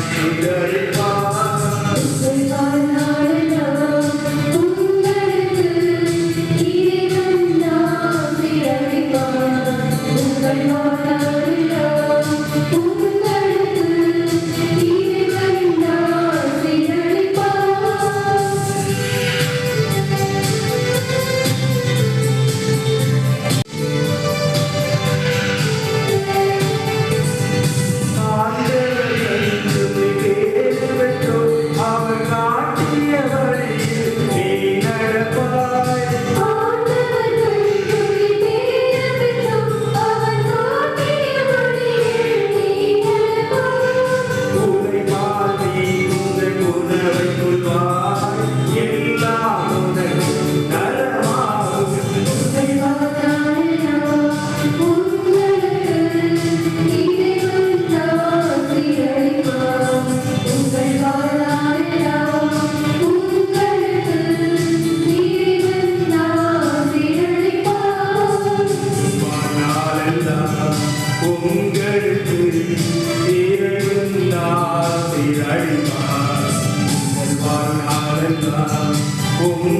Master உங்களுக்கு இறைவன் ஆசீர்வதிப்பார். உங்கள் வாழ்நாளெல்லாம் உங்களுக்கு